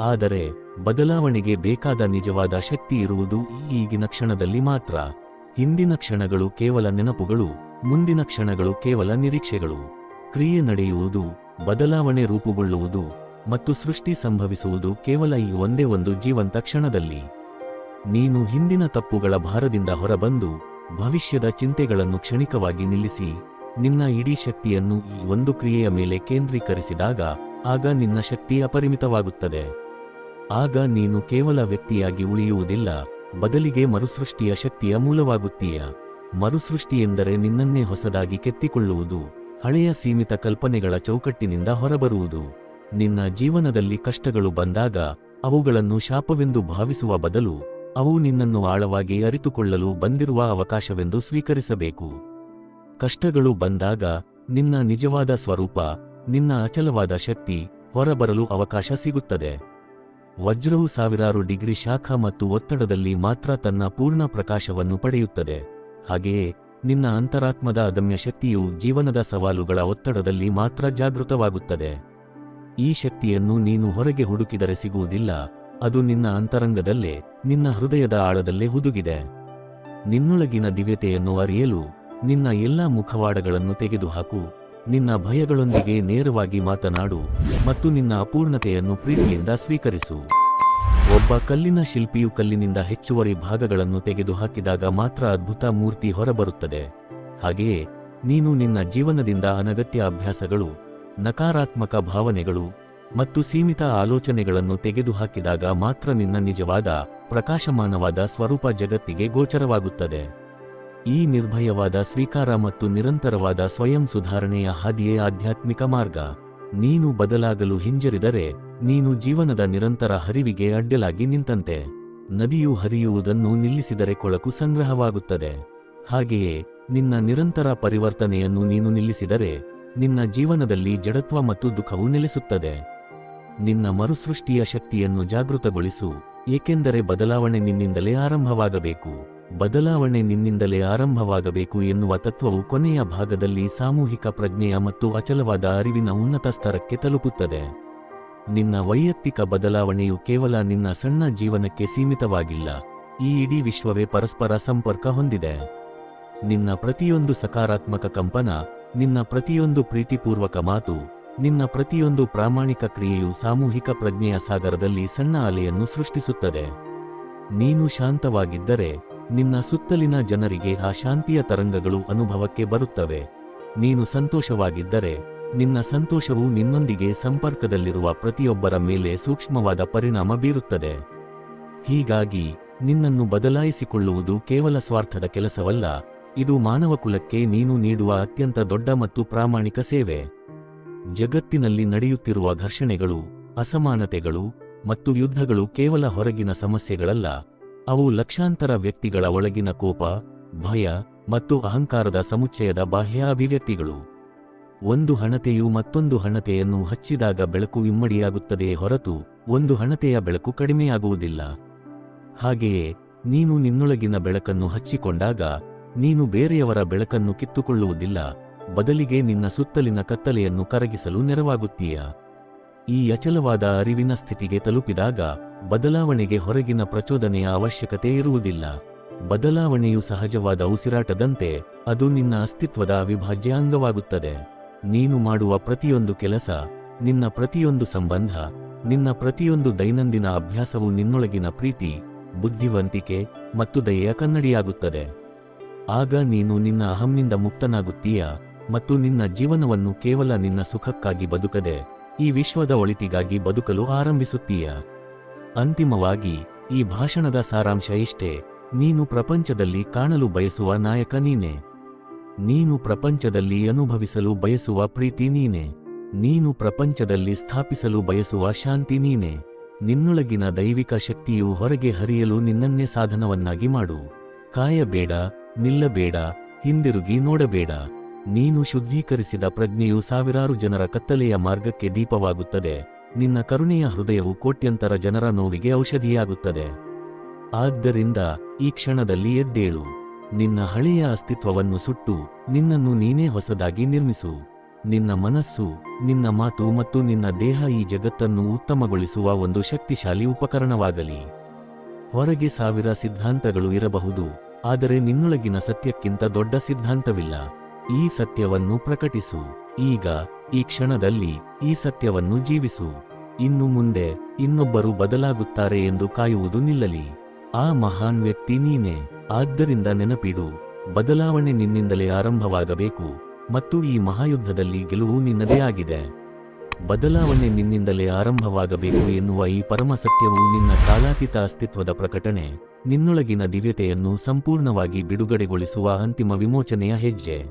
ಆದರೆ ಬದಲಾವಣೆಗೆ ಬೇಕಾದ ನಿಜವಾದ ಶಕ್ತಿ ಇರುವುದು ಈಗಿನ ಕ್ಷಣದಲ್ಲಿ ಮಾತ್ರ. ಹಿಂದಿನ ಕ್ಷಣಗಳು ಕೇವಲ ನೆನಪುಗಳು, ಮುಂದಿನ ಕ್ಷಣಗಳು ಕೇವಲ ನಿರೀಕ್ಷೆಗಳು. ಕ್ರಿಯೆ ನಡೆಯುವುದು, ಬದಲಾವಣೆ ರೂಪುಗೊಳ್ಳುವುದು ಮತ್ತು ಸೃಷ್ಟಿ ಸಂಭವಿಸುವುದು ಕೇವಲ ಈ ಒಂದೇ ಒಂದು ಜೀವಂತ ಕ್ಷಣದಲ್ಲಿ. ನೀನು ಹಿಂದಿನ ತಪ್ಪುಗಳ ಭಾರದಿಂದ ಹೊರಬಂದು, ಭವಿಷ್ಯದ ಚಿಂತೆಗಳನ್ನು ಕ್ಷಣಿಕವಾಗಿ ನಿಲ್ಲಿಸಿ, ನಿನ್ನ ಇಡೀ ಶಕ್ತಿಯನ್ನು ಈ ಒಂದು ಕ್ರಿಯೆಯ ಮೇಲೆ ಕೇಂದ್ರೀಕರಿಸಿದಾಗ, ಆಗ ನಿನ್ನ ಶಕ್ತಿ ಅಪರಿಮಿತವಾಗುತ್ತದೆ. ಆಗ ನೀನು ಕೇವಲ ವ್ಯಕ್ತಿಯಾಗಿ ಉಳಿಯುವುದಿಲ್ಲ, ಬದಲಿಗೆ ಮರುಸೃಷ್ಟಿಯ ಶಕ್ತಿಯ ಮೂಲವಾಗುತ್ತೀಯ. ಮರುಸೃಷ್ಟಿ ಎಂದರೆ ನಿನ್ನನ್ನೇ ಹೊಸದಾಗಿ ಕೆತ್ತಿಕೊಳ್ಳುವುದು, ಹಳೆಯ ಸೀಮಿತ ಕಲ್ಪನೆಗಳ ಚೌಕಟ್ಟಿನಿಂದ ಹೊರಬರುವುದು. ನಿನ್ನ ಜೀವನದಲ್ಲಿ ಕಷ್ಟಗಳು ಬಂದಾಗ ಅವುಗಳನ್ನು ಶಾಪವೆಂದು ಭಾವಿಸುವ ಬದಲು ಅವು ನಿನ್ನನ್ನು ಆಳವಾಗಿ ಅರಿತುಕೊಳ್ಳಲು ಬಂದಿರುವ ಅವಕಾಶವೆಂದು ಸ್ವೀಕರಿಸಬೇಕು. ಕಷ್ಟಗಳು ಬಂದಾಗ ನಿನ್ನ ನಿಜವಾದ ಸ್ವರೂಪ, ನಿನ್ನ ಅಚಲವಾದ ಶಕ್ತಿ ಹೊರಬರಲು ಅವಕಾಶ ಸಿಗುತ್ತದೆ. ವಜ್ರವು ಸಾವಿರಾರು ಡಿಗ್ರಿ ಶಾಖ ಮತ್ತು ಒತ್ತಡದಲ್ಲಿ ಮಾತ್ರ ತನ್ನ ಪೂರ್ಣ ಪ್ರಕಾಶವನ್ನು ಪಡೆಯುತ್ತದೆ. ಹಾಗೆಯೇ ನಿನ್ನ ಅಂತರಾತ್ಮದ ಅದಮ್ಯ ಶಕ್ತಿಯು ಜೀವನದ ಸವಾಲುಗಳ ಒತ್ತಡದಲ್ಲಿ ಮಾತ್ರ ಜಾಗೃತವಾಗುತ್ತದೆ. ಈ ಶಕ್ತಿಯನ್ನು ನೀನು ಹೊರಗೆ ಹುಡುಕಿದರೆ ಸಿಗುವುದಿಲ್ಲ, ಅದು ನಿನ್ನ ಅಂತರಂಗದಲ್ಲೇ, ನಿನ್ನ ಹೃದಯದ ಆಳದಲ್ಲೇ ಹುದುಗಿದೆ. ನಿನ್ನೊಳಗಿನ ದಿವ್ಯತೆಯನ್ನು ಅರಿಯಲು, ನಿನ್ನ ಎಲ್ಲಾ ಮುಖವಾಡಗಳನ್ನು ತೆಗೆದುಹಾಕು, ನಿನ್ನ ಭಯಗಳೊಂದಿಗೆ ನೇರವಾಗಿ ಮಾತನಾಡು ಮತ್ತು ನಿನ್ನ ಅಪೂರ್ಣತೆಯನ್ನು ಪ್ರೀತಿಯಿಂದ ಸ್ವೀಕರಿಸು. ಒಬ್ಬ ಕಲ್ಲಿನ ಶಿಲ್ಪಿಯು ಕಲ್ಲಿನಿಂದ ಹೆಚ್ಚುವರಿ ಭಾಗಗಳನ್ನು ತೆಗೆದುಹಾಕಿದಾಗ ಮಾತ್ರ ಅದ್ಭುತ ಮೂರ್ತಿ ಹೊರಬರುತ್ತದೆ. ಹಾಗೆಯೇ, ನೀನು ನಿನ್ನ ಜೀವನದಿಂದ ಅನಗತ್ಯ ಅಭ್ಯಾಸಗಳು ನಕಾರಾತ್ಮಕ ಭಾವನೆಗಳು ಮತ್ತು ಸೀಮಿತ ಆಲೋಚನೆಗಳನ್ನು ತೆಗೆದುಹಾಕಿದಾಗ ಮಾತ್ರ ನಿನ್ನ ನಿಜವಾದ, ಪ್ರಕಾಶಮಾನವಾದ ಸ್ವರೂಪ ಜಗತ್ತಿಗೆ ಗೋಚರವಾಗುತ್ತದೆ. ಈ ನಿರ್ಭಯವಾದ ಸ್ವೀಕಾರ ಮತ್ತು ನಿರಂತರವಾದ ಸ್ವಯಂ ಸುಧಾರಣೆಯ ಹಾದಿಯೇ ಆಧ್ಯಾತ್ಮಿಕ ಮಾರ್ಗ. ನೀನು ಬದಲಾಗಲು ಹಿಂಜರಿದರೆ ನೀನು ಜೀವನದ ನಿರಂತರ ಹರಿವಿಗೆ ಅಡ್ಡಲಾಗಿ ನಿಂತಂತೆ. ನದಿಯು ಹರಿಯುವುದನ್ನು ನಿಲ್ಲಿಸಿದರೆ ಕೊಳಕು ಸಂಗ್ರಹವಾಗುತ್ತದೆ. ಹಾಗೆಯೇ ನಿನ್ನ ನಿರಂತರ ಪರಿವರ್ತನೆಯನ್ನು ನೀನು ನಿಲ್ಲಿಸಿದರೆ ನಿನ್ನ ಜೀವನದಲ್ಲಿ ಜಡತ್ವ ಮತ್ತು ದುಃಖವು ನೆಲೆಸುತ್ತದೆ. ನಿನ್ನ ಮರುಸೃಷ್ಟಿಯ ಶಕ್ತಿಯನ್ನು ಜಾಗೃತಗೊಳಿಸು, ಏಕೆಂದರೆ ಬದಲಾವಣೆ ನಿನ್ನಿಂದಲೇ ಆರಂಭವಾಗಬೇಕು. ಬದಲಾವಣೆ ನಿನ್ನಿಂದಲೇ ಆರಂಭವಾಗಬೇಕು ಎನ್ನುವ ತತ್ವವು ಕೊನೆಯ ಭಾಗದಲ್ಲಿ ಸಾಮೂಹಿಕ ಪ್ರಜ್ಞೆಯ ಮತ್ತು ಅಚಲವಾದ ಅರಿವಿನ ಉನ್ನತ ಸ್ತರಕ್ಕೆ ತಲುಪುತ್ತದೆ. ನಿನ್ನ ವೈಯಕ್ತಿಕ ಬದಲಾವಣೆಯು ಕೇವಲ ನಿನ್ನ ಸಣ್ಣ ಜೀವನಕ್ಕೆ ಸೀಮಿತವಾಗಿಲ್ಲ, ಈ ಇಡೀ ವಿಶ್ವವೇ ಪರಸ್ಪರ ಸಂಪರ್ಕ ಹೊಂದಿದೆ. ನಿನ್ನ ಪ್ರತಿಯೊಂದು ಸಕಾರಾತ್ಮಕ ಕಂಪನ ನಿನ್ನ ಪ್ರತಿಯೊಂದು ಪ್ರೀತಿಪೂರ್ವಕ ಮಾತು, ನಿನ್ನ ಪ್ರತಿಯೊಂದು ಪ್ರಾಮಾಣಿಕ ಕ್ರಿಯೆಯು ಸಾಮೂಹಿಕ ಪ್ರಜ್ಞೆಯ ಸಾಗರದಲ್ಲಿ ಸಣ್ಣ ಅಲೆಯನ್ನು ಸೃಷ್ಟಿಸುತ್ತದೆ. ನೀನು ಶಾಂತವಾಗಿದ್ದರೆ, ನಿನ್ನ ಸುತ್ತಲಿನ ಜನರಿಗೆ ಆ ಶಾಂತಿಯ ತರಂಗಗಳು ಅನುಭವಕ್ಕೆ ಬರುತ್ತವೆ. ನೀನು ಸಂತೋಷವಾಗಿದ್ದರೆ, ನಿನ್ನ ಸಂತೋಷವು ನಿನ್ನೊಂದಿಗೆ ಸಂಪರ್ಕದಲ್ಲಿರುವ ಪ್ರತಿಯೊಬ್ಬರ ಮೇಲೆ ಸೂಕ್ಷ್ಮವಾದ ಪರಿಣಾಮ ಬೀರುತ್ತದೆ. ಹೀಗಾಗಿ, ನಿನ್ನನ್ನು ಬದಲಾಯಿಸಿಕೊಳ್ಳುವುದು ಕೇವಲ ಸ್ವಾರ್ಥದ ಕೆಲಸವಲ್ಲ. ಇದು ಮಾನವಕುಲಕ್ಕೆ ನೀನು ನೀಡುವ ಅತ್ಯಂತ ದೊಡ್ಡ ಮತ್ತು ಪ್ರಾಮಾಣಿಕ ಸೇವೆ. ಜಗತ್ತಿನಲ್ಲಿ ನಡೆಯುತ್ತಿರುವ ಘರ್ಷಣೆಗಳು, ಅಸಮಾನತೆಗಳು ಮತ್ತು ಯುದ್ಧಗಳು ಕೇವಲ ಹೊರಗಿನ ಸಮಸ್ಯೆಗಳಲ್ಲ. ಅವು ಲಕ್ಷಾಂತರ ವ್ಯಕ್ತಿಗಳ ಒಳಗಿನ ಕೋಪ, ಭಯ ಮತ್ತು ಅಹಂಕಾರದ ಸಮುಚ್ಚಯದ ಬಾಹ್ಯಾಭಿವ್ಯಕ್ತಿಗಳು. ಒಂದು ಹಣತೆಯು ಮತ್ತೊಂದು ಹಣತೆಯನ್ನು ಹಚ್ಚಿದಾಗ ಬೆಳಕು ಇಮ್ಮಡಿಯಾಗುತ್ತದೆಯೇ ಹೊರತು ಒಂದು ಹಣತೆಯ ಬೆಳಕು ಕಡಿಮೆಯಾಗುವುದಿಲ್ಲ. ಹಾಗೆಯೇ, ನೀನು ನಿನ್ನೊಳಗಿನ ಬೆಳಕನ್ನು ಹಚ್ಚಿಕೊಂಡಾಗ ನೀನು ಬೇರೆಯವರ ಬೆಳಕನ್ನು ಕಿತ್ತುಕೊಳ್ಳುವುದಿಲ್ಲ, ಬದಲಿಗೆ ನಿನ್ನ ಸುತ್ತಲಿನ ಕತ್ತಲೆಯನ್ನು ಕರಗಿಸಲು ನೆರವಾಗುತ್ತೀಯ? ಈ ಅಚಲವಾದ ಅರಿವಿನ ಸ್ಥಿತಿಗೆ ತಲುಪಿದಾಗ ಬದಲಾವಣೆಗೆ ಹೊರಗಿನ ಪ್ರಚೋದನೆಯ ಅವಶ್ಯಕತೆ ಇರುವುದಿಲ್ಲ. ಬದಲಾವಣೆಯು ಸಹಜವಾದ ಉಸಿರಾಟದಂತೆ ಅದು ನಿನ್ನ ಅಸ್ತಿತ್ವದ ಅವಿಭಾಜ್ಯ ಅಂಗವಾಗುತ್ತದೆ. ನೀನು ಮಾಡುವ ಪ್ರತಿಯೊಂದು ಕೆಲಸ, ನಿನ್ನ ಪ್ರತಿಯೊಂದು ಸಂಬಂಧ, ನಿನ್ನ ಪ್ರತಿಯೊಂದು ದೈನಂದಿನ ಅಭ್ಯಾಸವು ನಿನ್ನೊಳಗಿನ ಪ್ರೀತಿ, ಬುದ್ಧಿವಂತಿಕೆ ಮತ್ತು ದಯೆಯ ಕನ್ನಡಿಯಾಗುತ್ತದೆ. ಆಗ ನೀನು ನಿನ್ನ ಅಹಂನಿಂದ ಮುಕ್ತನಾಗುತ್ತೀಯ ಮತ್ತು ನಿನ್ನ ಜೀವನವನ್ನು ಕೇವಲ ನಿನ್ನ ಸುಖಕ್ಕಾಗಿ ಬದುಕದೆ ಈ ವಿಶ್ವದ ಒಳಿತಿಗಾಗಿ ಬದುಕಲು ಆರಂಭಿಸುತ್ತೀಯ. ಅಂತಿಮವಾಗಿ, ಈ ಭಾಷಣದ ಸಾರಾಂಶ ಇಷ್ಟೇ, ನೀನು ಪ್ರಪಂಚದಲ್ಲಿ ಕಾಣಲು ಬಯಸುವ ನಾಯಕ ನೀನೆ. ನೀನು ಪ್ರಪಂಚದಲ್ಲಿ ಅನುಭವಿಸಲು ಬಯಸುವ ಪ್ರೀತಿ ನೀನೆ. ನೀನು ಪ್ರಪಂಚದಲ್ಲಿ ಸ್ಥಾಪಿಸಲು ಬಯಸುವ ಶಾಂತಿ ನೀನೆ. ನಿನ್ನೊಳಗಿನ ದೈವಿಕ ಶಕ್ತಿಯು ಹೊರಗೆ ಹರಿಯಲು ನಿನ್ನನ್ನೇ ಸಾಧನವನ್ನಾಗಿ ಮಾಡು. ಕಾಯಬೇಡ ನಿಲ್ಲಬೇಡ, ಹಿಂದಿರುಗಿ ನೋಡಬೇಡ. ನೀನು ಶುದ್ಧೀಕರಿಸಿದ ಪ್ರಜ್ಞೆಯು ಸಾವಿರಾರು ಜನರ ಕತ್ತಲೆಯ ಮಾರ್ಗಕ್ಕೆ ದೀಪವಾಗುತ್ತದೆ. ನಿನ್ನ ಕರುಣೆಯ ಹೃದಯವು ಕೋಟ್ಯಂತರ ಜನರ ನೋವಿಗೆ ಔಷಧಿಯಾಗುತ್ತದೆ. ಆದ್ದರಿಂದ ಈ ಕ್ಷಣದಲ್ಲಿ ಎದ್ದೇಳು. ನಿನ್ನ ಹಳೆಯ ಅಸ್ತಿತ್ವವನ್ನು ಸುಟ್ಟು, ನಿನ್ನನ್ನು ನೀನೇ ಹೊಸದಾಗಿ ನಿರ್ಮಿಸು. ನಿನ್ನ ಮನಸ್ಸು, ನಿನ್ನ ಮಾತು ಮತ್ತು ನಿನ್ನ ದೇಹ ಈ ಜಗತ್ತನ್ನು ಉತ್ತಮಗೊಳಿಸುವ ಒಂದು ಶಕ್ತಿಶಾಲಿ ಉಪಕರಣವಾಗಲಿ. ಹೊರಗೆ ಸಾವಿರ ಸಿದ್ಧಾಂತಗಳು ಇರಬಹುದು. ಆದರೆ ನಿನ್ನೊಳಗಿನ ಸತ್ಯಕ್ಕಿಂತ ದೊಡ್ಡ ಸಿದ್ಧಾಂತವಿಲ್ಲ. ಈ ಸತ್ಯವನ್ನು ಪ್ರಕಟಿಸು. ಈಗ, ಈ ಕ್ಷಣದಲ್ಲಿ ಈ ಸತ್ಯವನ್ನು ಜೀವಿಸು. ಇನ್ನು ಮುಂದೆ ಇನ್ನೊಬ್ಬರು ಬದಲಾಗುತ್ತಾರೆ ಎಂದು ಕಾಯುವುದು ನಿಲ್ಲಲಿ. ಆ ಮಹಾನ್ ವ್ಯಕ್ತಿ ನೀನೇ. ಆದ್ದರಿಂದ ನೆನಪಿಡು, ಬದಲಾವಣೆ ನಿನ್ನಿಂದಲೇ ಆರಂಭವಾಗಬೇಕು ಮತ್ತು ಈ ಮಹಾಯುದ್ಧದಲ್ಲಿ ಗೆಲುವು ನಿನ್ನದೇ ಆಗಿದೆ. ಬದಲಾವಣೆ ನಿನ್ನಿಂದಲೇ ಆರಂಭವಾಗಬೇಕು ಎನ್ನುವ ಈ ಪರಮ ಸತ್ಯವು ನಿನ್ನ ಕಾಲಾತೀತ ಅಸ್ತಿತ್ವದ ಪ್ರಕಟಣೆ. ನಿನ್ನೊಳಗಿನ ದಿವ್ಯತೆಯನ್ನು ಸಂಪೂರ್ಣವಾಗಿ ಬಿಡುಗಡೆಗೊಳಿಸುವ ಅಂತಿಮ ವಿಮೋಚನೆಯ ಹೆಜ್ಜೆ.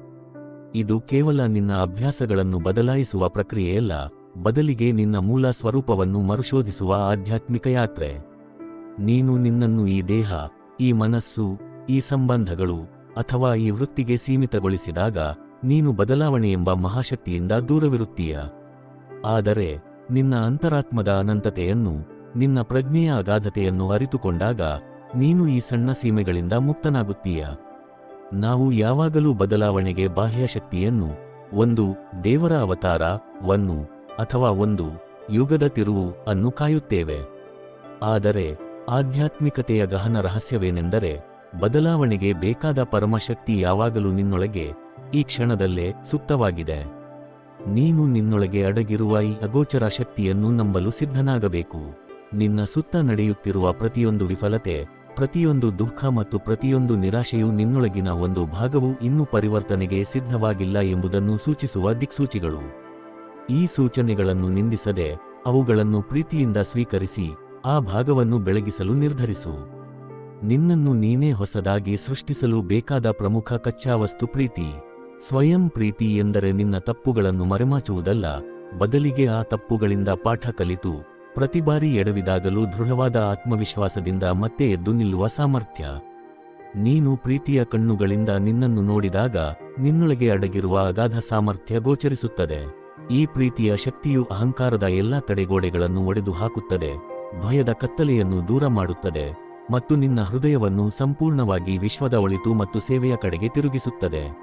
ಇದು ಕೇವಲ ನಿನ್ನ ಅಭ್ಯಾಸಗಳನ್ನು ಬದಲಾಯಿಸುವ ಪ್ರಕ್ರಿಯೆಯಲ್ಲ, ಬದಲಿಗೆ ನಿನ್ನ ಮೂಲ ಸ್ವರೂಪವನ್ನು ಮರುಶೋಧಿಸುವ ಆಧ್ಯಾತ್ಮಿಕ ಯಾತ್ರೆ. ನೀನು ನಿನ್ನನ್ನು ಈ ದೇಹ, ಈ ಮನಸ್ಸು, ಈ ಸಂಬಂಧಗಳು, ಅಥವಾ ಈ ವೃತ್ತಿಗೆ ಸೀಮಿತಗೊಳಿಸಿದಾಗ ನೀನು ಬದಲಾವಣೆ ಎಂಬ ಮಹಾಶಕ್ತಿಯಿಂದ ದೂರವಿರುತ್ತೀಯ. ಆದರೆ, ನಿನ್ನ ಅಂತರಾತ್ಮದ ಅನಂತತೆಯನ್ನು, ನಿನ್ನ ಪ್ರಜ್ಞೆಯ ಅಗಾಧತೆಯನ್ನು ಅರಿತುಕೊಂಡಾಗ ನೀನು ಈ ಸಣ್ಣ ಸೀಮೆಗಳಿಂದ ಮುಕ್ತನಾಗುತ್ತೀಯ. ನಾವು ಯಾವಾಗಲೂ ಬದಲಾವಣೆಗೆ ಬಾಹ್ಯ ಶಕ್ತಿಯನ್ನು, ಒಂದು ದೇವರ ಅವತಾರ ವನ್ನು ಅಥವಾ ಒಂದು ಯುಗದ ತಿರುವು ಅನ್ನು ಕಾಯುತ್ತೇವೆ. ಆದರೆ ಆಧ್ಯಾತ್ಮಿಕತೆಯ ಗಹನ ರಹಸ್ಯವೇನೆಂದರೆ, ಬದಲಾವಣೆಗೆ ಬೇಕಾದ ಪರಮಶಕ್ತಿ ಯಾವಾಗಲೂ ನಿನ್ನೊಳಗೆ, ಈ ಕ್ಷಣದಲ್ಲೇ ಸುಪ್ತವಾಗಿದೆ. ನೀನು ನಿನ್ನೊಳಗೆ ಅಡಗಿರುವ ಈ ಅಗೋಚರ ಶಕ್ತಿಯನ್ನು ನಂಬಲು ಸಿದ್ಧನಾಗಬೇಕು. ನಿನ್ನ ಸುತ್ತ ನಡೆಯುತ್ತಿರುವ ಪ್ರತಿಯೊಂದು ವಿಫಲತೆ ಪ್ರತಿಯೊಂದು ದುಃಖ ಮತ್ತು ಪ್ರತಿಯೊಂದು ನಿರಾಶೆಯು ನಿನ್ನೊಳಗಿನ ಒಂದು ಭಾಗವು ಇನ್ನೂ ಪರಿವರ್ತನೆಗೆ ಸಿದ್ಧವಾಗಿಲ್ಲ ಎಂಬುದನ್ನು ಸೂಚಿಸುವ ದಿಕ್ಸೂಚಿಗಳು. ಈ ಸೂಚನೆಗಳನ್ನು ನಿಂದಿಸದೆ ಅವುಗಳನ್ನು ಪ್ರೀತಿಯಿಂದ ಸ್ವೀಕರಿಸಿ, ಆ ಭಾಗವನ್ನು ಬೆಳಗಿಸಲು ನಿರ್ಧರಿಸು. ನಿನ್ನನ್ನು ನೀನೇ ಹೊಸದಾಗಿ ಸೃಷ್ಟಿಸಲು ಬೇಕಾದ ಪ್ರಮುಖ ಕಚ್ಚಾವಸ್ತು ಪ್ರೀತಿ. ಸ್ವಯಂ ಪ್ರೀತಿ ಎಂದರೆ ನಿನ್ನ ತಪ್ಪುಗಳನ್ನು ಮರೆಮಾಚುವುದಲ್ಲ, ಬದಲಿಗೆ ಆ ತಪ್ಪುಗಳಿಂದ ಪಾಠ ಕಲಿತು ಪ್ರತಿ ಬಾರಿ ಎಡವಿದಾಗಲೂ ದೃಢವಾದ ಆತ್ಮವಿಶ್ವಾಸದಿಂದ ಮತ್ತೆ ಎದ್ದು ನಿಲ್ಲುವ ಸಾಮರ್ಥ್ಯ. ನೀನು ಪ್ರೀತಿಯ ಕಣ್ಣುಗಳಿಂದ ನಿನ್ನನ್ನು ನೋಡಿದಾಗ ನಿನ್ನೊಳಗೆ ಅಡಗಿರುವ ಅಗಾಧ ಸಾಮರ್ಥ್ಯ ಗೋಚರಿಸುತ್ತದೆ. ಈ ಪ್ರೀತಿಯ ಶಕ್ತಿಯು ಅಹಂಕಾರದ ಎಲ್ಲಾ ತಡೆಗೋಡೆಗಳನ್ನು ಒಡೆದು ಹಾಕುತ್ತದೆ. ಭಯದ ಕತ್ತಲೆಯನ್ನು ದೂರ ಮಾಡುತ್ತದೆ ಮತ್ತು ನಿನ್ನ ಹೃದಯವನ್ನು ಸಂಪೂರ್ಣವಾಗಿ ವಿಶ್ವದ ಒಳಿತು ಮತ್ತು ಸೇವೆಯ ಕಡೆಗೆ ತಿರುಗಿಸುತ್ತದೆ.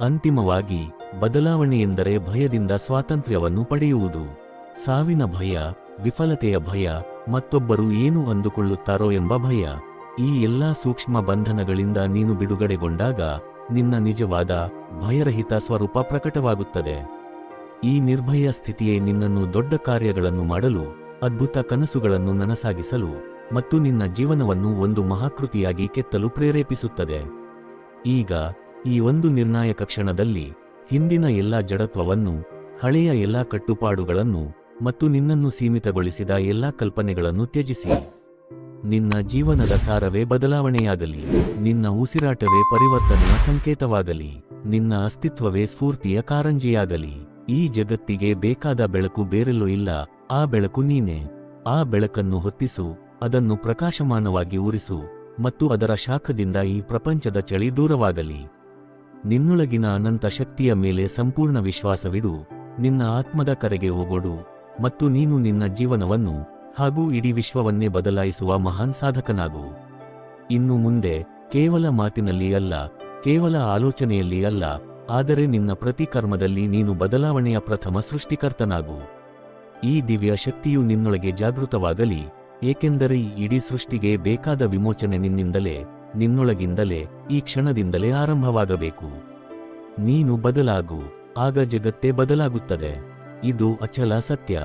ಅಂತಿಮವಾಗಿ, ಬದಲಾವಣೆಯೆಂದರೆ ಭಯದಿಂದ ಸ್ವಾತಂತ್ರ್ಯವನ್ನು ಪಡೆಯುವುದು. ಸಾವಿನ ಭಯ ವಿಫಲತೆಯ ಭಯ ಮತ್ತೊಬ್ಬರು ಏನು ಅಂದುಕೊಳ್ಳುತ್ತಾರೋ ಎಂಬ ಭಯ. ಈ ಎಲ್ಲಾ ಸೂಕ್ಷ್ಮ ಬಂಧನಗಳಿಂದ ನೀನು ಬಿಡುಗಡೆಗೊಂಡಾಗ ನಿನ್ನ ನಿಜವಾದ, ಭಯರಹಿತ ಸ್ವರೂಪ ಪ್ರಕಟವಾಗುತ್ತದೆ. ಈ ನಿರ್ಭಯ ಸ್ಥಿತಿಯೇ ನಿನ್ನನ್ನು ದೊಡ್ಡ ಕಾರ್ಯಗಳನ್ನು ಮಾಡಲು, ಅದ್ಭುತ ಕನಸುಗಳನ್ನು ನನಸಾಗಿಸಲು ಮತ್ತು ನಿನ್ನ ಜೀವನವನ್ನು ಒಂದು ಮಹಾಕೃತಿಯಾಗಿ ಕೆತ್ತಲು ಪ್ರೇರೇಪಿಸುತ್ತದೆ. ಈಗ ಈ ಒಂದು ನಿರ್ಣಾಯಕ ಕ್ಷಣದಲ್ಲಿ ಹಿಂದಿನ ಎಲ್ಲಾ ಜಡತ್ವವನ್ನು, ಹಳೆಯ ಎಲ್ಲಾ ಕಟ್ಟುಪಾಡುಗಳನ್ನು ಮತ್ತು ನಿನ್ನನ್ನು ಸೀಮಿತಗೊಳಿಸಿದ ಎಲ್ಲಾ ಕಲ್ಪನೆಗಳನ್ನು ತ್ಯಜಿಸಿ. ನಿನ್ನ ಜೀವನದ ಸಾರವೇ ಬದಲಾವಣೆಯಾಗಲಿ. ನಿನ್ನ ಉಸಿರಾಟವೇ ಪರಿವರ್ತನೆಯ ಸಂಕೇತವಾಗಲಿ. ನಿನ್ನ ಅಸ್ತಿತ್ವವೇ ಸ್ಫೂರ್ತಿಯ ಕಾರಂಜಿಯಾಗಲಿ. ಈ ಜಗತ್ತಿಗೆ ಬೇಕಾದ ಬೆಳಕು ಬೇರೆಲ್ಲೂ ಇಲ್ಲ. ಆ ಬೆಳಕು ನೀನೆ. ಆ ಬೆಳಕನ್ನು ಹೊತ್ತಿಸು. ಅದನ್ನು ಪ್ರಕಾಶಮಾನವಾಗಿ ಉರಿಸು. ಮತ್ತು ಅದರ ಶಾಖದಿಂದ ಈ ಪ್ರಪಂಚದ ಚಳಿ ದೂರವಾಗಲಿ. ನಿನ್ನೊಳಗಿನ ಅನಂತ ಶಕ್ತಿಯ ಮೇಲೆ ಸಂಪೂರ್ಣ ವಿಶ್ವಾಸವಿಡು. ನಿನ್ನ ಆತ್ಮದ ಕರೆಗೆ ಹೋಗೊಡು ಮತ್ತು ನೀನು ನಿನ್ನ ಜೀವನವನ್ನು ಹಾಗೂ ಇಡೀ ವಿಶ್ವವನ್ನೇ ಬದಲಾಯಿಸುವ ಮಹಾನ್ ಸಾಧಕನಾಗು. ಇನ್ನು ಮುಂದೆ ಕೇವಲ ಮಾತಿನಲ್ಲಿ ಅಲ್ಲ, ಕೇವಲ ಆಲೋಚನೆಯಲ್ಲಿ ಅಲ್ಲ, ಆದರೆ ನಿನ್ನ ಪ್ರತಿ ಕರ್ಮದಲ್ಲಿ ನೀನು ಬದಲಾವಣೆಯ ಪ್ರಥಮ ಸೃಷ್ಟಿಕರ್ತನಾಗು. ಈ ದಿವ್ಯ ಶಕ್ತಿಯು ನಿನ್ನೊಳಗೆ ಜಾಗೃತವಾಗಲಿ, ಏಕೆಂದರೆ ಈ ಇಡೀ ಸೃಷ್ಟಿಗೆ ಬೇಕಾದ ವಿಮೋಚನೆ ನಿನ್ನಿಂದಲೇ, ನಿನ್ನೊಳಗಿಂದಲೇ, ಈ ಕ್ಷಣದಿಂದಲೇ ಆರಂಭವಾಗಬೇಕು. ನೀನು ಬದಲಾಗು, ಆಗ ಜಗತ್ತೇ ಬದಲಾಗುತ್ತದೆ. ಇದು ಅಚಲ ಸತ್ಯ.